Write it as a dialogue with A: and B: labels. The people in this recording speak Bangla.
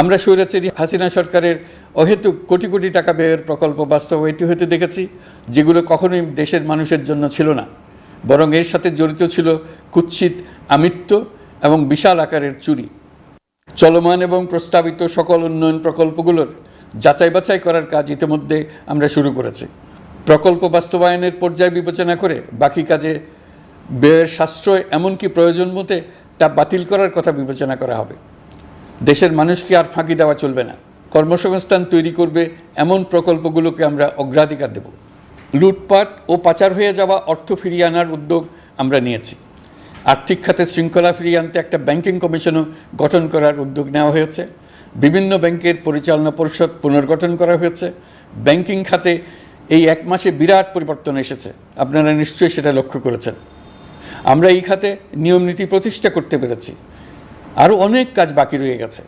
A: আমরা স্বৈরাচারী হাসিনা সরকারের অহেতুক কোটি কোটি টাকা ব্যয়ের প্রকল্প বাস্তবায়িত হতে দেখেছি, যেগুলো কখনোই দেশের মানুষের জন্য ছিল না। বরং এর সাথে জড়িত ছিল কুৎসিত আমিত্ব এবং বিশাল আকারের চুরি। চলমান এবং প্রস্তাবিত সকল উন্নয়ন প্রকল্পগুলোর যাচাই বাছাই করার কাজ ইতিমধ্যে আমরা শুরু করেছি। প্রকল্প বাস্তবায়নের পর্যায় বিবেচনা করে বাকি কাজে ব্যয়ের সাশ্রয় এমনকি প্রয়োজন মতে তা বাতিল করার কথা বিবেচনা করা হবে। দেশের মানুষকে আর ফাঁকি দেওয়া চলবে না। কর্মসংস্থান তৈরি করবে এমন প্রকল্পগুলোকে আমরা অগ্রাধিকার দেব। লুটপাট ও পাচার হয়ে যাওয়া অর্থ ফিরিয়ে আনার উদ্যোগ আমরা নিয়েছি। আর্থিক খাতে শৃঙ্খলা ফিরিয়ে আনতে একটা ব্যাংকিং কমিশনও গঠন করার উদ্যোগ নেওয়া হয়েছে। বিভিন্ন ব্যাংকের পরিচালনা পরিষদ পুনর্গঠন করা হয়েছে। ব্যাংকিং খাতে এই এক মাসে বিরাট পরিবর্তন এসেছে। আপনারা নিশ্চয়ই সেটা লক্ষ্য করেছেন। আমরা এই খাতে নিয়ম নীতি প্রতিষ্ঠা করতে পেরেছি। আরও অনেক কাজ বাকি রয়ে গেছে।